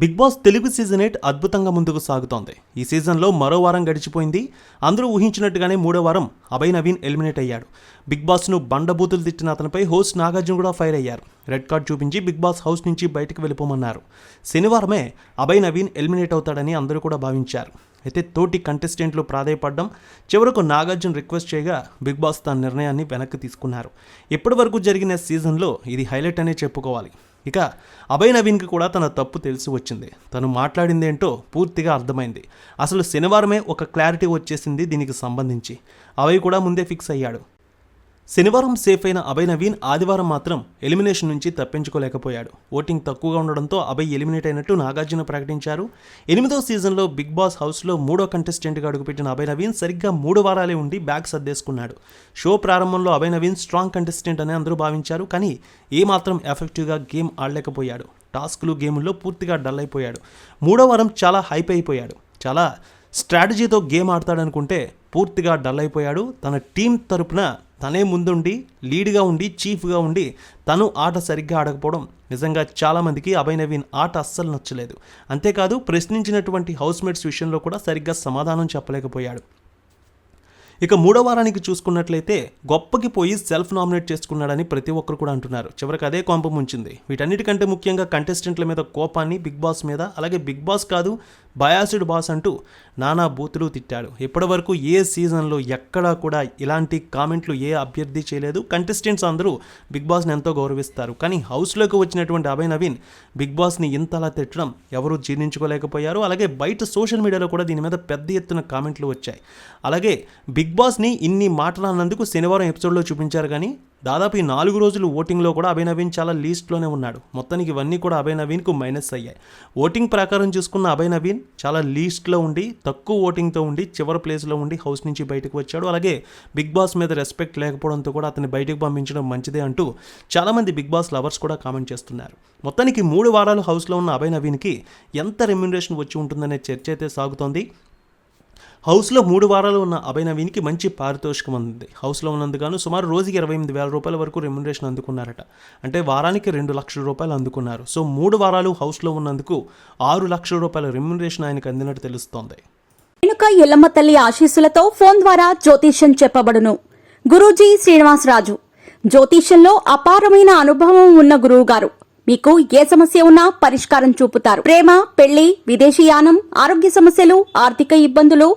Bigg Boss Telugu season eight అద్భుతంగా ముందుకు సాగుతోంది. ఈ సీజన్లో మరో వారం గడిచిపోయింది. అందరూ ఊహించినట్టుగానే మూడో వారం అభయ్ నవీన్ ఎలిమినేట్ అయ్యాడు. బిగ్ బాస్ను బండబూతులు తిట్టిన అతనిపై హోస్ట్ నాగార్జున కూడా ఫైర్ అయ్యారు. రెడ్ కార్డ్ చూపించి బిగ్ బాస్ హౌస్ నుంచి బయటకు వెళ్ళిపోమన్నారు. శనివారమే అభయ్ నవీన్ ఎలిమినేట్ అవుతాడని అందరూ కూడా భావించారు. అయితే తోటి కంటెస్టెంట్లు ప్రాధాయపడడం చివరకు నాగార్జున రిక్వెస్ట్ చేయగా బిగ్ బాస్ తన నిర్ణయాన్ని వెనక్కి తీసుకున్నారు. ఇప్పటివరకు జరిగిన సీజన్లో ఇది హైలైట్ అనే చెప్పుకోవాలి. ఇక అభయ్ నవీన్కి కూడా తన తప్పు తెలిసి వచ్చింది. తను మాట్లాడిందేంటో పూర్తిగా అర్థమైంది. అసలు శనివారమే ఒక క్లారిటీ వచ్చేసింది దీనికి సంబంధించి. అభయ్ కూడా ముందే ఫిక్స్ అయ్యాడు. శనివారం సేఫ్ అయిన అభయ్ నవీన్ ఆదివారం మాత్రం ఎలిమినేషన్ నుంచి తప్పించుకోలేకపోయాడు. ఓటింగ్ తక్కువగా ఉండడంతో అభయ్ ఎలిమినేట్ అయినట్టు నాగార్జున ప్రకటించారు. ఎనిమిదో సీజన్లో బిగ్ బాస్ హౌస్లో మూడో కంటెస్టెంట్గా అడుగుపెట్టిన అభయ్ నవీన్ సరిగ్గా మూడు వారాలే ఉండి బ్యాగ్ సర్దేసుకున్నాడు. షో ప్రారంభంలో అభయ్ నవీన్ స్ట్రాంగ్ కంటెస్టెంట్ అని అందరూ భావించారు కానీ ఏమాత్రం ఎఫెక్టివ్గా గేమ్ ఆడలేకపోయాడు. టాస్క్లు గేముల్లో పూర్తిగా డల్ అయిపోయాడు. మూడో వారం చాలా హైప్ అయిపోయాడు. చాలా స్ట్రాటజీతో గేమ్ ఆడతాడనుకుంటే పూర్తిగా డల్ అయిపోయాడు. తన టీం తరపున తనే ముందుండి లీడ్గా ఉండి చీఫ్గా ఉండి తను ఆట సరిగ్గా ఆడకపోవడం నిజంగా చాలామందికి అభయ్ నవీన్ ఆట అస్సలు నచ్చలేదు. అంతేకాదు ప్రశ్నించినటువంటి హౌస్మేట్స్ విషయంలో కూడా సరిగ్గా సమాధానం చెప్పలేకపోయాడు. ఇక మూడో వారానికి చూసుకున్నట్లయితే గొప్పకి పోయి సెల్ఫ్ నామినేట్ చేసుకున్నాడని ప్రతి ఒక్కరు కూడా అంటున్నారు. చివరికి అదే కోపం ఉంచింది వీటన్నిటికంటే ముఖ్యంగా కంటెస్టెంట్ల మీద కోపాన్ని బిగ్ బాస్ మీద అలాగే బిగ్ బాస్ కాదు బయాసిడ్ బాస్ అంటూ నానా బూతులు తిట్టాడు. ఇప్పటివరకు ఏ సీజన్లో ఎక్కడా కూడా ఇలాంటి కామెంట్లు ఏ అభ్యర్థి చేయలేదు. కంటెస్టెంట్స్ అందరూ బిగ్ బాస్ని ఎంతో గౌరవిస్తారు. కానీ హౌస్లోకి వచ్చినటువంటి అభయ్ నవీన్ బిగ్ బాస్ని ఇంతలా తిట్టడం ఎవరూ జీర్ణించుకోలేకపోయారు. అలాగే బయట సోషల్ మీడియాలో కూడా దీని మీద పెద్ద ఎత్తున కామెంట్లు వచ్చాయి. అలాగే బిగ్ బిగ్ బాస్ని ఇన్ని మాటలు అన్నందుకు శనివారం ఎపిసోడ్లో చూపించారు కానీ దాదాపు ఈ నాలుగు రోజులు ఓటింగ్లో కూడా అభయ నవీన్ చాలా లీస్ట్లోనే ఉన్నాడు. మొత్తానికి ఇవన్నీ కూడా అభయ నవీన్కు మైనస్ అయ్యాయి. ఓటింగ్ ప్రకారం చూసుకున్న అభయ నవీన్ చాలా లీస్ట్లో ఉండి తక్కువ ఓటింగ్తో ఉండి చివరి ప్లేస్లో ఉండి హౌస్ నుంచి బయటకు వచ్చాడు. అలాగే బిగ్ బాస్ మీద రెస్పెక్ట్ లేకపోవడంతో కూడా అతన్ని బయటకు పంపించడం మంచిదే అంటూ చాలామంది బిగ్ బాస్ లవర్స్ కూడా కామెంట్ చేస్తున్నారు. మొత్తానికి మూడు వారాలు హౌస్లో ఉన్న అభయ నవీన్కి ఎంత రెమ్యునరేషన్ వచ్చి ఉంటుందనే చర్చ అయితే సాగుతోంది. హౌస్లో మూడు వారాలు ఉన్న అభయ నవీన్కి మంచి పారితోషికం ఉంది హౌస్లో ఉన్నందుకు సుమారు రోజుకి ఇరవై ఎనిమిది వేల రూపాయల వరకు రెమ్యునరేషన్ అందుకున్నారట. అంటే వారానికి రెండు లక్షల రూపాయలు అందుకున్నారు. సో మూడు వారాలు హౌస్లో ఉన్నందుకు ఆరు లక్షల రూపాయల రెమ్యునరేషన్ ఆయనకు అందినట్టు తెలుస్తోంది. వెనుక ఎల్లమ్మ తల్లి ఆశీస్సులతో ఫోన్ ద్వారా జ్యోతిష్యం చెప్పబడును. గురూజీ శ్రీనివాసరాజు. జ్యోతిష్యంలో అపారమైన అనుభవం ఉన్న గురువు గారు మీకు ఏ సమస్య ఉన్నా పరిష్కారం చూపుతారు. ప్రేమ పెళ్ళి విదేశీయానం ఆరోగ్య సమస్యలు ఆర్థిక ఇబ్బందులు